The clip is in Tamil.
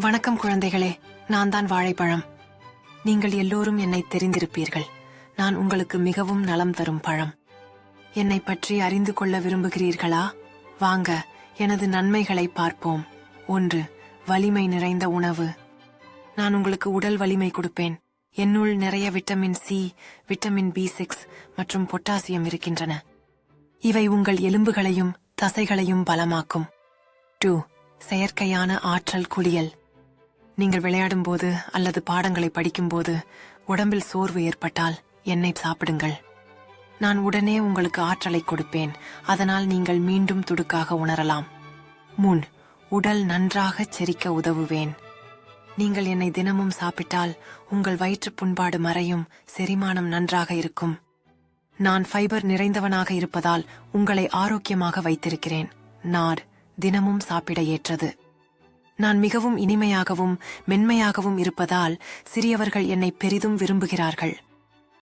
வணக்கம் குழந்தைகளே நான் தான் வாழைப்பழம். நீங்கள் எல்லோரும் என்னை தெரிந்திருப்பீர்கள். நான் உங்களுக்கு மிகவும் நலம் தரும் பழம். என்னை பற்றி அறிந்து கொள்ள விரும்புகிறீர்களா? வாங்க எனது நன்மைகளை பார்ப்போம். ஒன்று வலிமை நிறைந்த உணவு. நான் உங்களுக்கு உடல் வலிமை கொடுப்பேன். என்னுள் நிறைய vitamin C vitamin B six மற்றும் பொட்டாசியம் இருக்கின்றன. இவை உங்கள் எலும்புகளையும் தசைகளையும் பலமாக்கும். டூ செயற்கையான ஆற்றல் குளியல். நீங்கள் விளையாடும்போது அல்லது பாடங்களை படிக்கும்போது உடம்பில் சோர்வு ஏற்பட்டால் என்னை சாப்பிடுங்கள். நான் உடனே உங்களுக்கு ஆற்றலை கொடுப்பேன். அதனால் நீங்கள் மீண்டும் துடுக்காக உணரலாம். முன் உடல் நன்றாகச் செரிக்க உதவுவேன். நீங்கள் என்னை தினமும் சாப்பிட்டால் உங்கள் வயிற்று புண்பாடு மறையும் செரிமானம் நன்றாக இருக்கும். நான் ஃபைபர் நிறைந்தவனாக இருப்பதால் உங்களை ஆரோக்கியமாக வைத்திருக்கிறேன். நார் தினமும் சாப்பிட ஏற்றது. நான் மிகவும் இனிமையாகவும் மென்மையாகவும் இருப்பதால் சிறியவர்கள் என்னை பெரிதும் விரும்புகிறார்கள்.